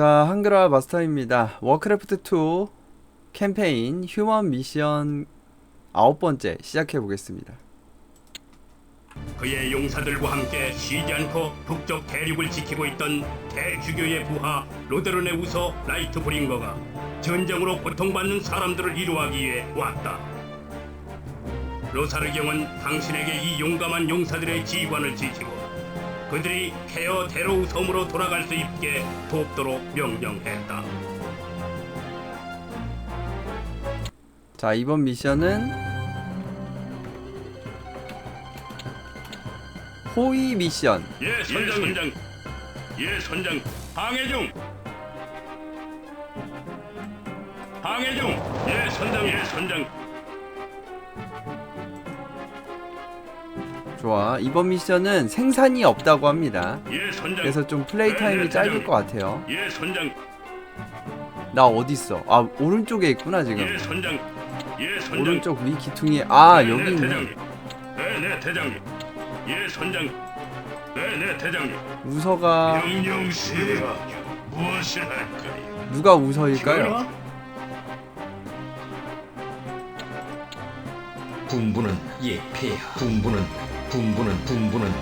자, 한글화 마스터입니다. 워크래프트 2 캠페인 휴먼 미션 아홉 번째 시작해 보겠습니다. 그의 용사들과 함께 쉬지 않고 북쪽 대륙을 지키고 있던 대주교의 부하 로데론의 우서 라이트 브링거가 전쟁으로 고통받는 사람들을 위로하기 위해 왔다. 로사르경은 당신에게 이 용감한 용사들의 지휘관을 지시고 그들이 케어 대로우 섬으로 돌아갈 수 있게 돕도록 명령했다. 자, 이번 미션은 호위 미션. 예, 선장. 예, 선장. 항해 중. 항해 중. 예, 선장. 예, 선장. 좋아. 이번 미션은 생산이 없다고 합니다. 예, 선장. 그래서 좀 플레이 타임이 짧을 것 같아요. 예, 선장. 나 어디 있어? 아, 오른쪽에 있구나, 지금. 예, 선장. 예, 선장. 오른쪽 위 기퉁이 아, 네, 여기 네, 있네. 대장님. 네, 네, 대장님. 예, 선장. 네, 네, 대장님. 우서가 명령 수행하죠. 무엇을 할까요? 누가 우서일까요? 분부는 예폐하 분부는 분부는 분부는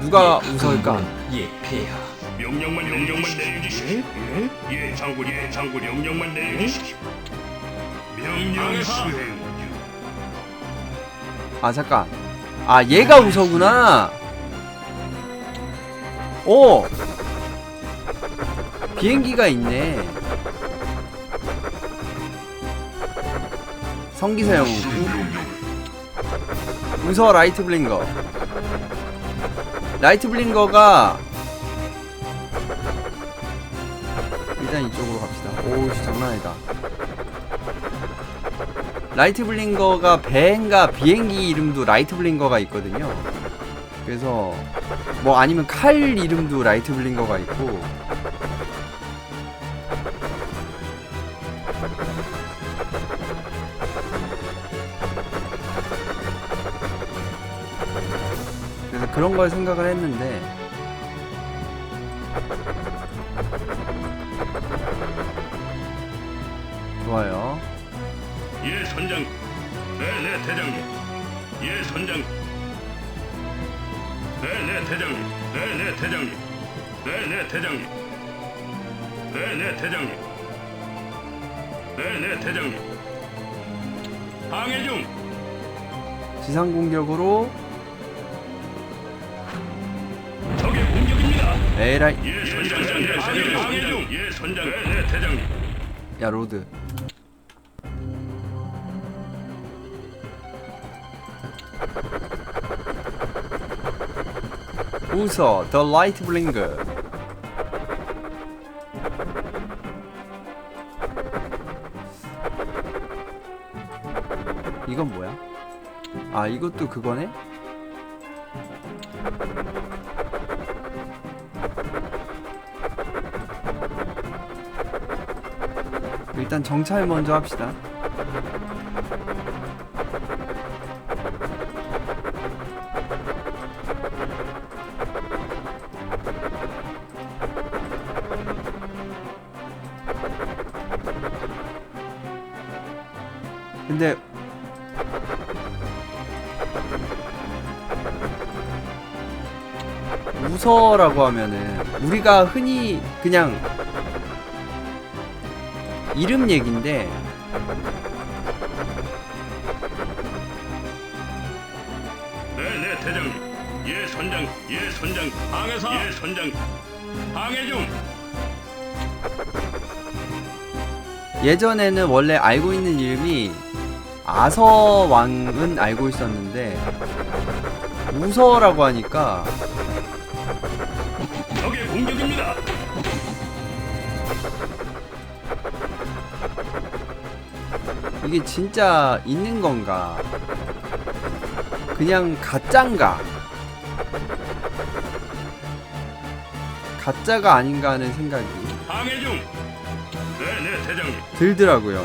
누가 예, 우서일까? 분부는 예폐하 명령만 명령만 내려주십시오. 예, 장군, 예, 장군 명령만 내려주십시오. 명령 수행. 아 잠깐. 아 얘가 우서구나. 오! 비행기가 있네. 성기사용 우, 우서 라이트 블링거. 라이트 블링거가 일단 이쪽으로 갑시다. 오우 장난 아니다. 라이트 블링거가 배인가 비행기 이름도 라이트 블링거가 있거든요. 그래서 뭐 아니면 칼 이름도 라이트 블링거가 있고 그런 걸 생각을 했는데 좋아요. 예, 선장. 네, 네, 대장님. 예, 선장. 네, 네, 대장님. 네, 네, 대장님. 네, 네, 대장님. 네, 네, 대장님. 네, 네, 대장님. 항해 중. 지상 공격으로 에라이 예, 선장. 예, 선장. 항해 중. 예, 선장. 네, 네, 대장님. 야 로드 웃어 더 라이트 블링거 이건 뭐야? 아 이것도 그거네? 일단 정찰 먼저 합시다. 근데 우서라고 하면은 우리가 흔히 그냥 이름 얘긴데 네, 네, 대장님. 예, 선장. 예, 선장. 항해사. 예, 선장. 항해 중. 예전에는 원래 알고 있는 이름이 아서 왕은 알고 있었는데 우서라고 하니까 이게 진짜 있는 건가 그냥 가짠가 가짜가 아닌가 하는 생각이 항해 중. 네, 네, 대장님. 들더라고요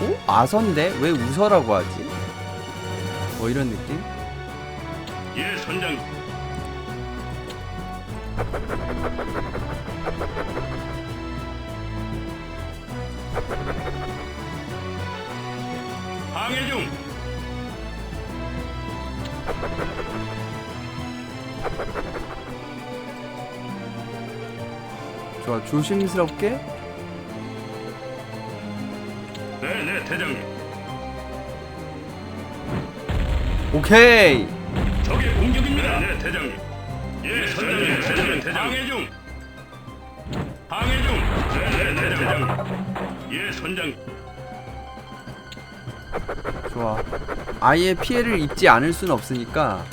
어? 아선데? 왜 우서라고 하지? 뭐 이런 느낌? 예, 선장. 조심스럽게 네, 네, 대장님. 오케이 적의 공격입니다. 네, 네, 대장님. 예, 선장님, 대장님, 대장님. 방해 중. 방해 중. 네, 네, 네, 대장님. 예, 선장. 좋아 아예 피해를 입지 않을 순 없으니까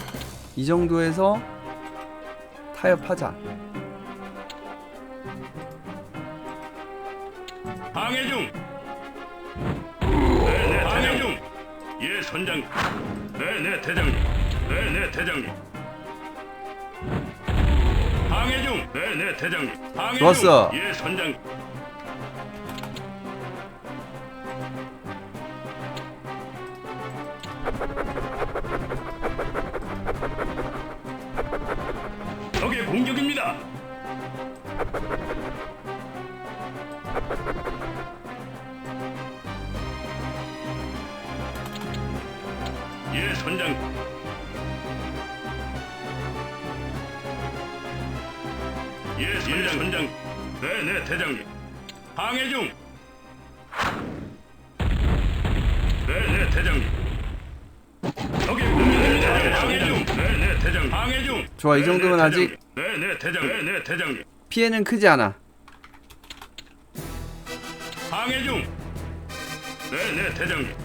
이 정도에서 타협하자 선장. 네, 네, 대장님. 네, 네, 대장님. 방해 중. 네, 네, 대장님. 방해 좋았어. 중. 예, 선장. 적 네, 네, 대장님. 방해 중. 네, 네, 대장님. 공격입니다. 방해 중. 네, 네, 대장님. 방해 중. 좋아 이 네, 정도면 네, 아직 대장님. 네, 네, 대장님. 네, 네, 대장님. 피해는 크지 않아 방해 중. 네, 네, 대장님.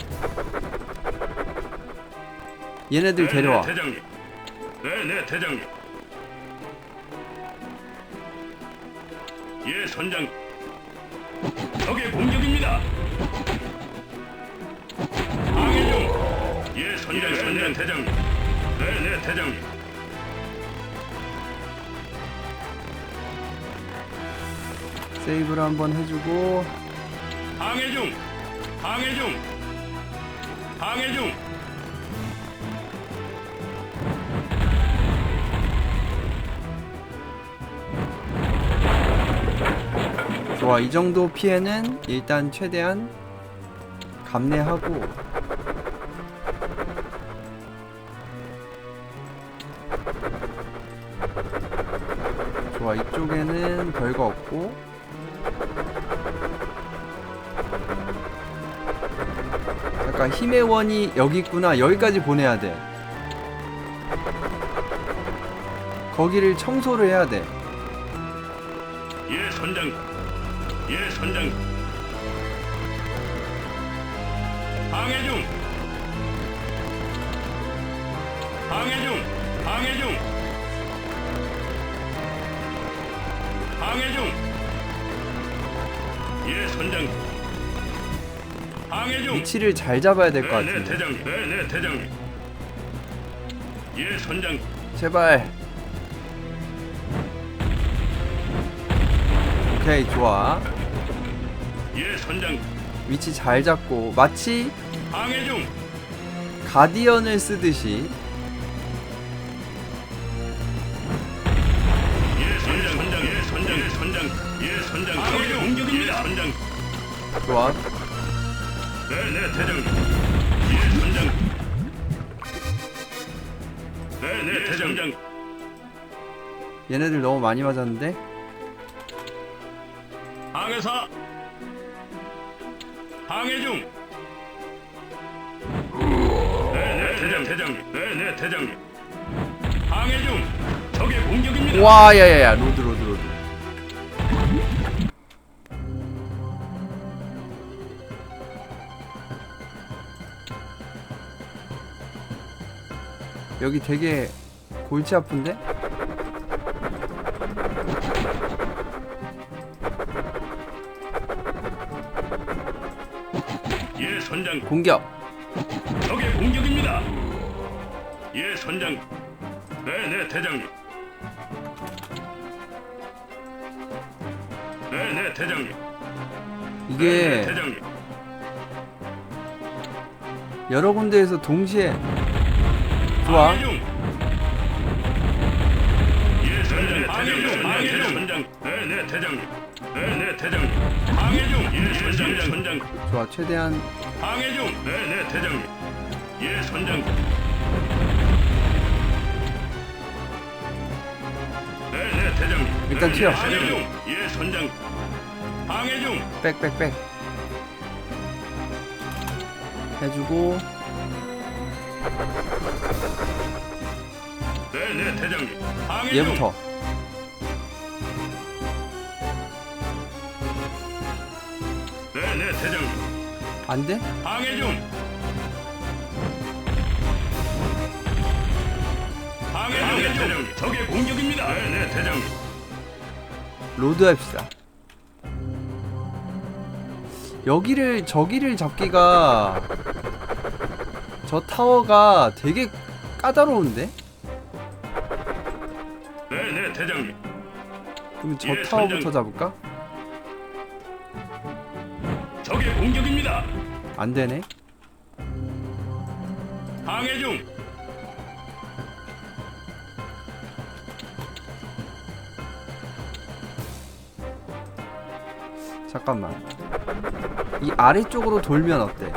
얘네들 네, 데려와 네, 대장님. 네, 네, 대장님. 예, 선장. 적의 공격입니다. 방해 중. 예, 선장, 선장, 대장님. 네, 네, 대장님. 세이브를 한번 해주고 방해 중. 방해 중. 방해 중. 좋아 이 정도 피해는 일단 최대한 감내하고. 좋아 이쪽에는 별거 없고. 약간 힘의 원이 여기 있구나 여기까지 보내야 돼. 거기를 청소를 해야 돼. 예, 선장. 예, 선장. 방해 중. 방해 중. 방해 중. 방해 중. 예, 선장. 방해 중. 위치를 잘 잡아야 될 것 네, 네, 같은데 대장님. 네, 네, 대장님. 예, 선장. 제발. 오케이 좋아. 예, 선장. 위치 잘 잡고 마치 방해 중. 가디언을 쓰듯이 예, 선장. 선장. 예, 선장. 예, 선장. 예, 선장. 방해 중. 공격입니다. 예, 선장. 좋아. 네, 네, 대장님. 예, 선장. 네, 네, 대장 장. 얘네들 너무 많이 맞았는데 방해사. 방해 중. 네, 네, 대장, 대장님. 네, 네, 대장님. 방해 중. 적의 공격입니다. 와 야야야 로드 로드 로드. 여기 되게 골치 아픈데? 선장. 공격. 적의 공격입니다. 예, 선장. 네, 네, 대장님. 네, 네, 대장님. 네, 네, 이게 대장님. 여러 군데에서 동시에 좋아. 방해 중. 예, 선장. 방해 중. 방해 중. 선장. 네, 네, 대장님. 네 네 대장님. 항해 중. 예 선장 선장. 좋아 최대한 항해 중. 네네 대장님. 예 선장. 네네 대장님. 일단 네네, 튀어. 항해 중. 예 선장. 항해 중. 빽빽빽 해주고 네네 대장님. 항해 중. 얘부터 네네 대장님. 안 돼? 항해 중. 항해 중. 네, 대장님. 적의 공격입니다. 네 네 대장님. 로드 합시다 여기를 저기를 잡기가 저 타워가 되게 까다로운데? 네 네 대장님. 그럼 저 예, 타워부터 선장님. 잡을까? 안 되네 항해 중. 잠깐만 이 아래쪽으로 돌면 어때?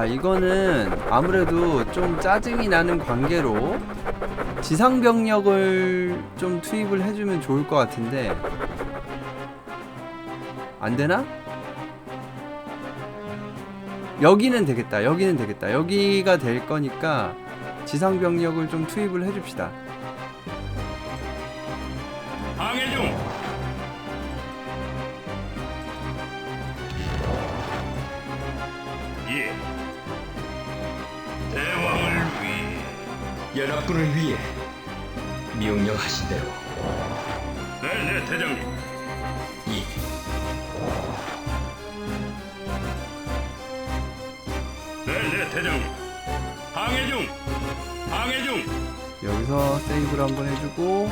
자 이거는 아무래도 좀 짜증이 나는 관계로 지상 병력을 좀 투입을 해주면 좋을 것 같은데 안 되나? 여기는 되겠다. 여기는 되겠다. 여기가 될 거니까 지상 병력을 좀 투입을 해줍시다. 연합군을 위해 명령하신 대로 네네 대장님. 이 네네 대장님. 항해 중. 항해 중. 여기서 세이브를 한번 해주고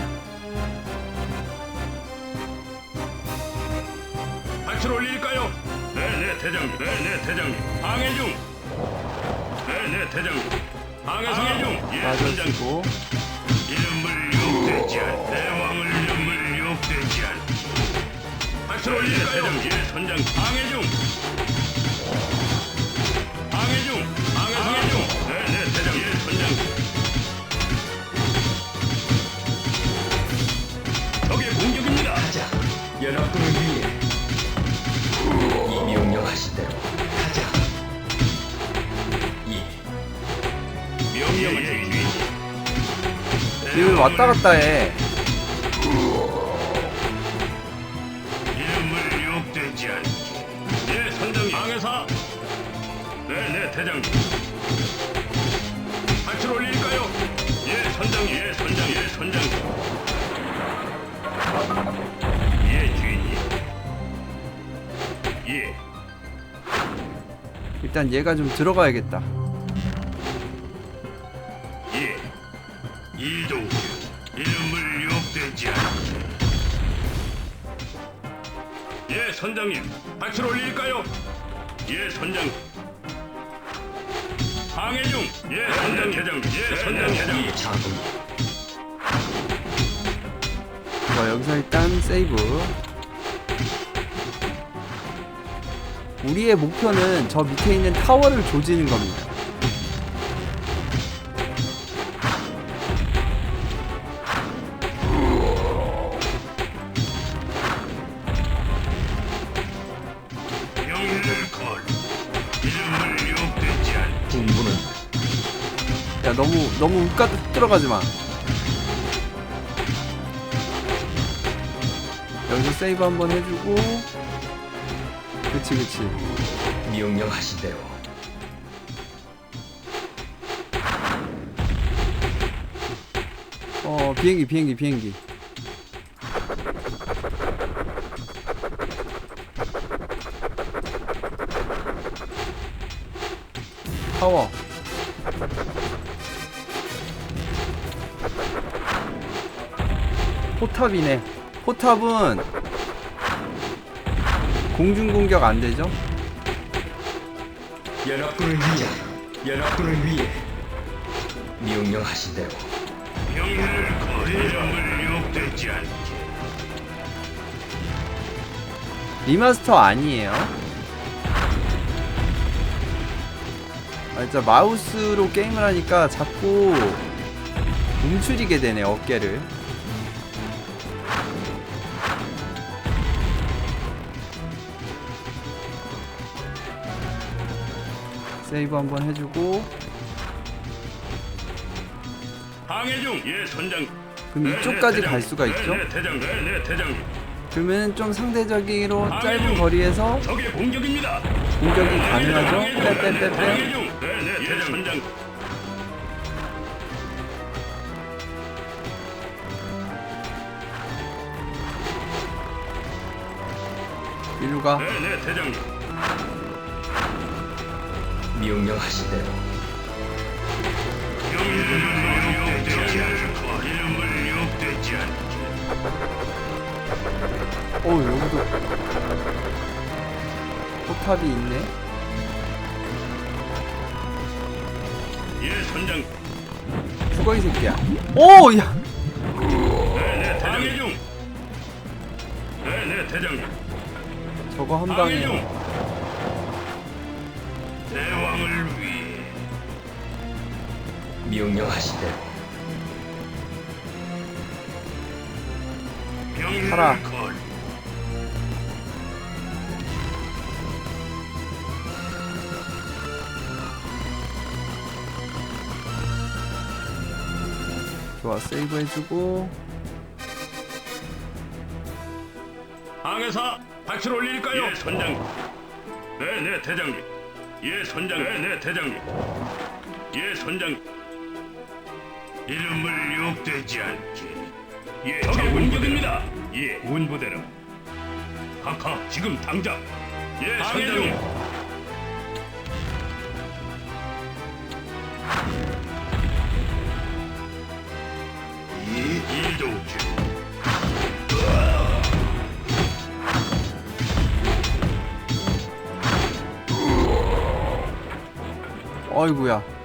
발출 올릴까요? 네네 대장님. 네네 대장님. 항해 중. 네네 대장님. 항해 중. 예 선장. 빠져주고 이름을 욕되지 않. 대왕을 이름을 욕되지 않. 발출 올릴까요? 예 선장. 항해 중. 항해 중. 항해 중. 네네 대장. 예 선장. 적의 공격입니다. 가자 연합군을 위해 이 명령하신 대로 지금 왔다 갔다 해. 이름을 욕되지 않게. 예, 선장님. 항해사. 네, 네, 대장님. 발출 올릴까요? 예, 선장님. 예, 선장. 예, 선장님. 예, 주인님. 예. 일단 얘가 좀 들어가야겠다. 선장님. 발출 올릴까요? 예, 선장. 항해 중. 예, 선장 대장. 예, 선장 대장. 이 장군 자, 여기서 일단 세이브. 우리의 목표는 저 밑에 있는 타워를 조지는 겁니다. 너무, 웃가 들어가지 마. 여기서 세이브 한번 해주고. 그치, 그치. 명령하신 대로 어, 비행기, 비행기, 비행기. 타워. 포탑이네. 포탑은 공중 공격 안 되죠? 연합군을 위해 연합군을 위해 명령하신 대로 명령을 거리름을 욕되지 않게 리마스터 아니에요. 아, 진짜 마우스로 게임을 하니까 자꾸 움츠리게 되네, 어깨를. 세이브 한번 해주고. 항해 중 예 선장. 그럼 이쪽까지 갈 수가 있죠? 네 대장. 네 네 대장님 그러면 좀 상대적으로 아, 짧은 거리에서 적의 공격입니다. 공격이 가능하죠? 항해 중. 빼빼빼빼 네네 대장. 선장. 일로 가. 네 네 대장님 명령하신 대로. 명령을 욕되지 않고 이름을 욕되지 않게 어 여기도 포탑이 있네? 예 선장. 죽어 이 새끼야. 오야. 네네 대장님. 중 네네 대장님. 저거 한 방에 하라. 걸 좋아 세이브 해주고 항해사 박수를 올릴까요? 예, 선장. 네네 대장님. 예, 선장. 네네 대장님. 예, 선장. 이름을 욕되지 않게. 예, 적의 공격입니다. 예, 운부대로. 카카, 지금 당장. 예, 선장님. 이 이동 중. 어이구야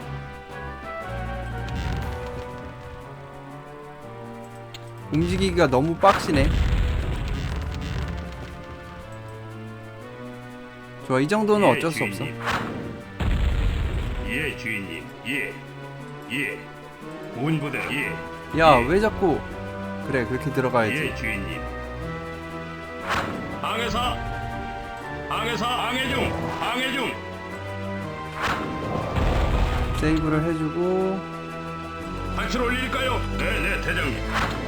움직이기가 너무 빡시네 좋아 이 정도는 예, 어쩔 수 없어. 예, 주인님. 예. 예. 운부대. 예. 야 예. 왜 자꾸 그래 그렇게 들어가야지 예, 주인님. 항해사. 항해사 항해 중. 항해 중. 세이브를 해주고 박수를 올릴까요? 네, 네, 대장님.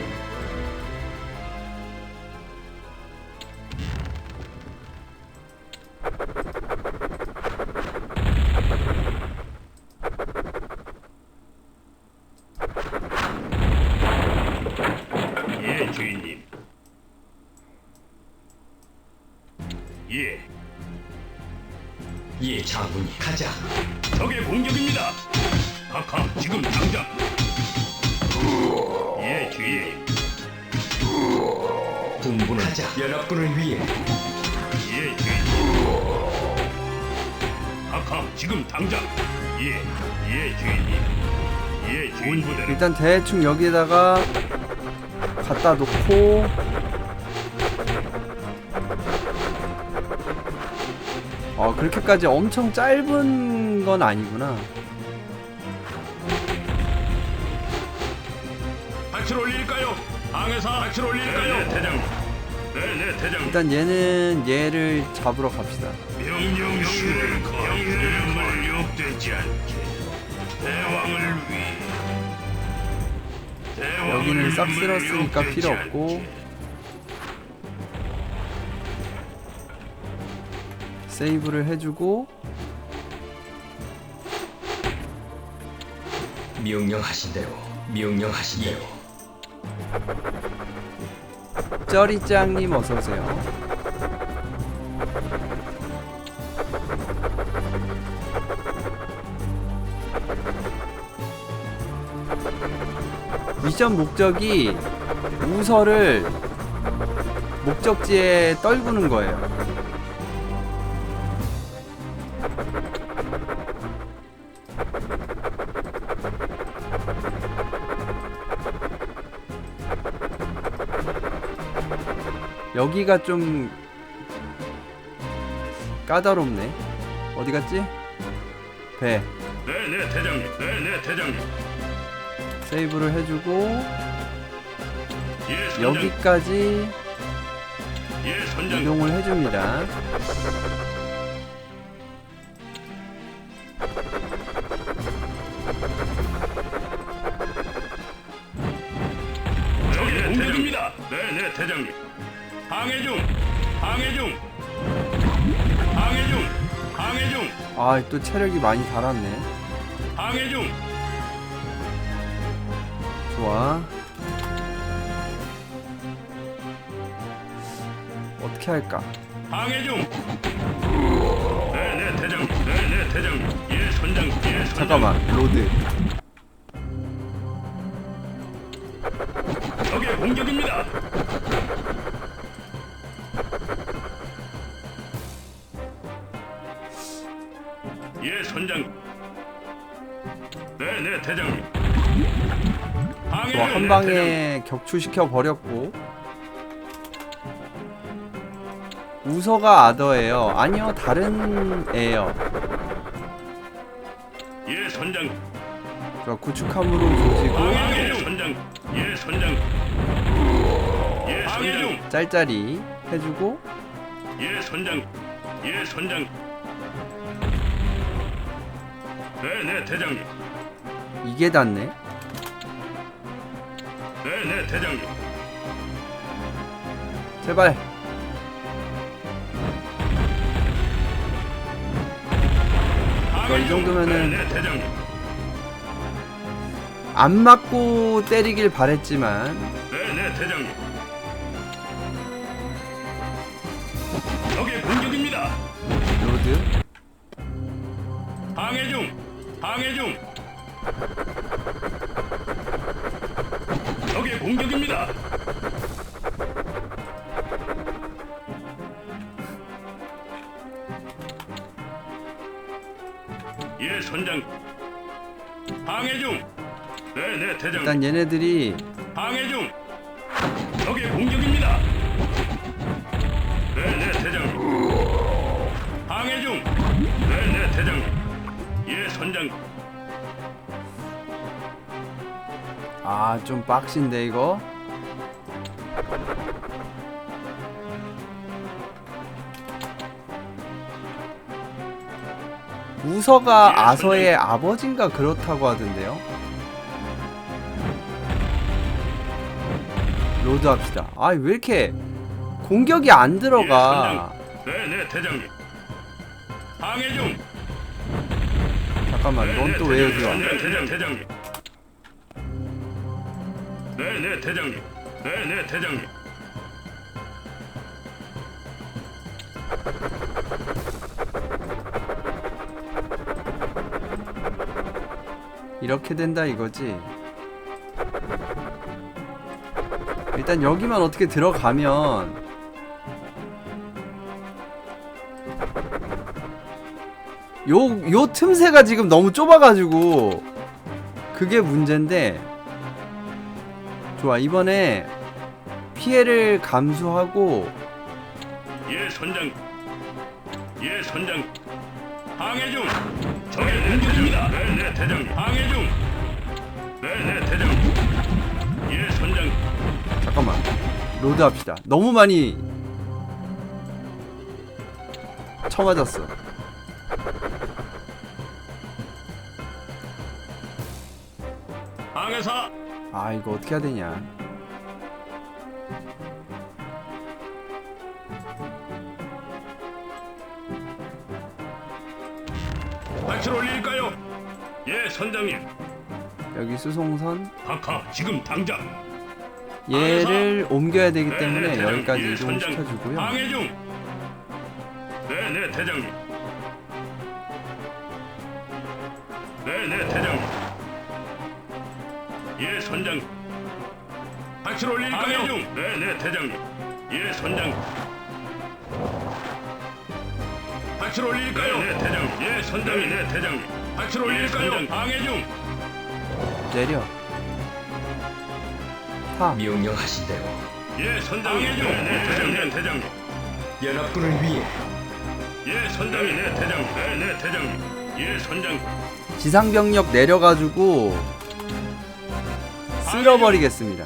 부는 가자 연합군을 위해 예, 주인님. 카카, 지금 당장. 예, 예, 주인님. 예, 주인 부대로. 일단 대충 여기에다가 갖다 놓고 어 그렇게까지 엄청 짧은 건 아니구나 박수를 올릴까요? 항해사 박수를 올릴까요? 네, 네, 대장님. 네. 일단 얘는 얘를 잡으러 갑시다 명령수를 명령을 욕되지 않게 대왕을 위해 대왕을 여기는 싹 위해 쓸었으니까 욕되지 필요 없고. 않게. 세이브를 해주고 명령하신 대로 명령하신 대로 쩌리짱님 어서오세요. 미션 목적이 우서를 목적지에 떨구는 거예요 여기가 좀 까다롭네. 어디 갔지? 배 네네 대장님. 네네 대장님. 세이브를 해주고 예 선장. 여기까지 예 선장. 이동을 해줍니다. 아 또 체력이 많이 달았네. 항해 중. 좋아. 어떻게 할까? 항해 중. 네네 대장님. 네네 대장님. 예 선장. 예 선장. 잠깐만 로드. 적의 공격입니다. 한 네, 방에 격추시켜 버렸고. 우서가 아더예요. 아니요 다른. 대장님. 예, 선장. 좋아 구축함으로 조지고 항해 중, 선장. 예, 선장. 예, 선장. 짤짤이 해주고 예, 선장. 예, 선장. 네, 네, 대장님. 이게 닿네. 네, 네, 대장님. 제발. 이 중. 정도면은 네, 네, 대장님. 안 맞고 때리길 바랬지만 네, 네, 대장님. 적의 공격입니다. 로드 항해 중. 항해 중. 적의 공격입니다. 예, 선장. 항해 중. 네, 네, 대장님. 일단 얘네들이 항해 중. 적의 공격입니다. 네 네 대장님. 항해 중. 네 네 대장님. 예 선장. 아 좀 빡신데 이거 우서가 예, 아서의 아버지인가 그렇다고 하던데요 로드 합시다 아 왜 이렇게 공격이 안 들어가 네네 대장님. 항해 중. 잠깐만 넌 또 왜 여기 와네 대장 대장님. 네네 대장님. 네네 대장님. 이렇게 된다 이거지. 일단 여기만 어떻게 들어가면 요, 요 틈새가 지금 너무 좁아가지고 그게 문제인데 좋아 이번에 피해를 감수하고 예 선장. 예 선장. 항해 중. 적의 공격입니다. 네네 대장님. 항해 중. 네네 대장님. 예 선장. 잠깐만 로드 합시다 너무 많이 쳐맞았어 항해사. 아 이거 어떻게 해야 되냐 발출 올릴까요? 예 선장님. 여기 수송선 하카 지금 당장. 얘를 옮겨야 되기 네, 때문에 네, 대장님. 여기까지 예, 이동을 선장. 시켜주고요 항해 중. 네네 대장님. 네네 대장님. 예 선장. 발출 올릴까요? 항해 중. 네네 대장님. 예 선장. 발출 올릴까요? 네 대장님. 예 선장님. 네 대장님. 발출 올릴까요? 항해 중. 내려 타 명령하신 대로 예, 선장님. 네, 네, 대장님. 대장님. 연합군을 위해 예, 선장님. 네, 대장님. 네, 네, 대장님. 예, 선장. 지상 병력 내려가지고 쓸어버리겠습니다.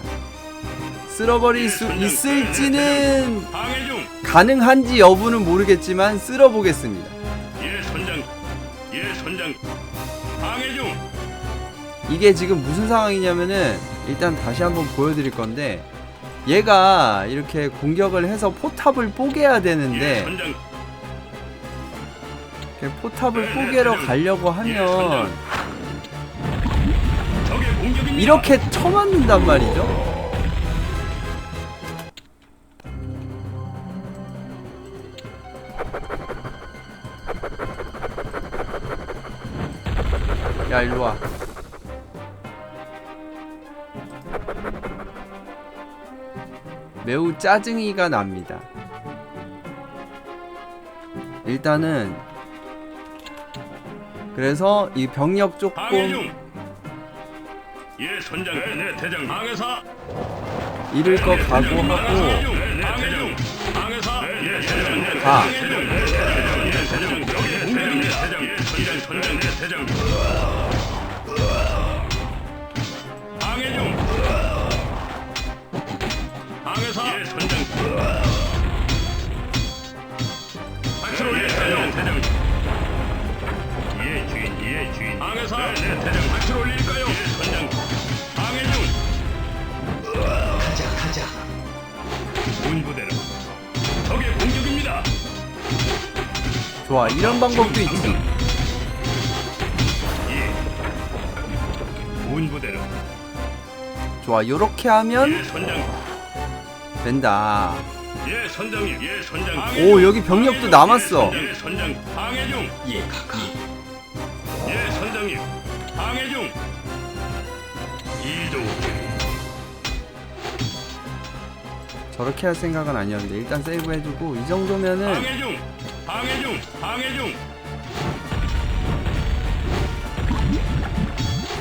쓸어버릴 수 있을지는 방해 중. 가능한지 여부는 모르겠지만 쓸어보겠습니다. 예, 선장. 예, 선장. 방해 중. 이게 지금 무슨 상황이냐면은 일단 다시 한번 보여드릴 건데 얘가 이렇게 공격을 해서 포탑을 뽀개야 예, 되는데 선장. 이렇게 포탑을 뽀개러 가려고 하면 적의 공격입니다. 이렇게 쳐맞는단 말이죠. 야 일로 와. 매우 짜증이가 납니다. 일단은 그래서 이 병력 조금 중. 예, 선장. 네, 네, 대장님. 방해사. 잃을 것 각오하고. 네, 네, 대장. 네, 네, 대장. 네, 가. 예. 방해사. 네, 네, 대장. 박수로 올릴까요? 예, 선장. 방해 중. 가자 가자 본부대로. 적의 공격입니다. 좋아 이런 방법도 있지 예. 본부대로. 좋아 요렇게 하면 예, 선장. 된다 예, 선장님. 예, 선장. 오, 여기 병력도 남았어. 예, 선장. 방해 중. 예 가까 예, 선장님. 방해 중. 이동. 저렇게 할 생각은 아니었는데 일단 세이브 해주고 이 정도면은 방해 중. 방해 중. 방해 중.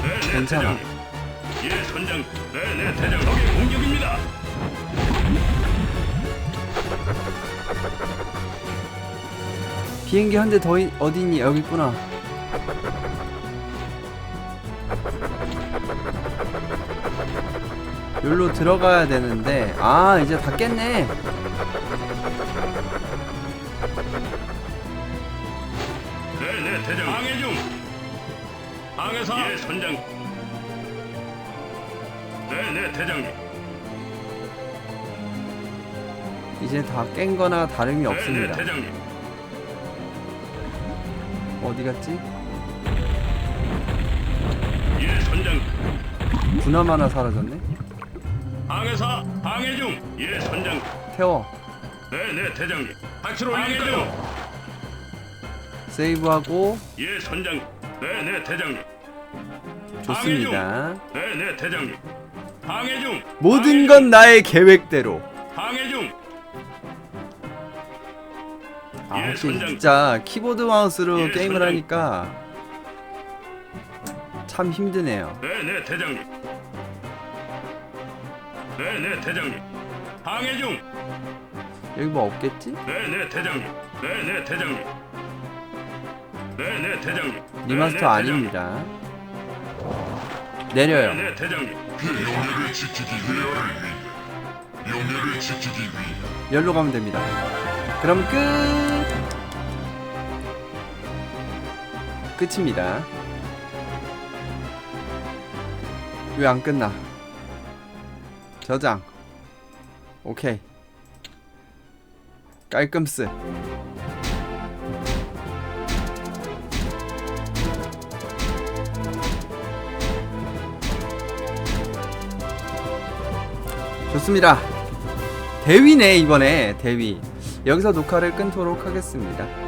네, 네, 괜찮아. 대장님. 예, 선장. 네, 네, 대장. 적의 공격입니다. 비행기 한 대 더 어디 있니 여기 있구나 여기로 들어가야 되는데 아 이제 다 깼네 네, 네, 대장. 방해 중. 방해사. 예, 선장. 네, 네, 대장님. 이제 다 깬 거나 다름이 네, 네, 없습니다 대장님. 어디 갔지? 예, 선장. 군함 하나 사라졌네 방해사. 방해 중. 예, 선장. 태워 네, 네, 대장님. 박수로 올릴까요? 세이브하고 예, 선장. 네, 네, 대장님. 좋습니다 네, 네, 대장님. 방해 중. 모든 건 나의 계획대로 방해 중. 아 예, 확실히 선장. 진짜 키보드 마우스로 예, 게임을 선장. 하니까 참 힘드네요 네, 네, 대장님. 네, 네, 대장님. 방해 중. 여기 뭐 없겠지? 네, 네, 대장님. 네, 네, 대장님. 네, 네, 대장님. 네, 리마스터 네, 아닙니다 내려요 네, 네, 대장님. 영예를 지키기 위하여 영예를 지키기 위해 열로 가면 됩니다 그럼 끝 끝입니다 왜 안 끝나? 저장. 오케이. 깔끔스. 좋습니다. 대위네 이번에 대위. 여기서 녹화를 끊도록 하겠습니다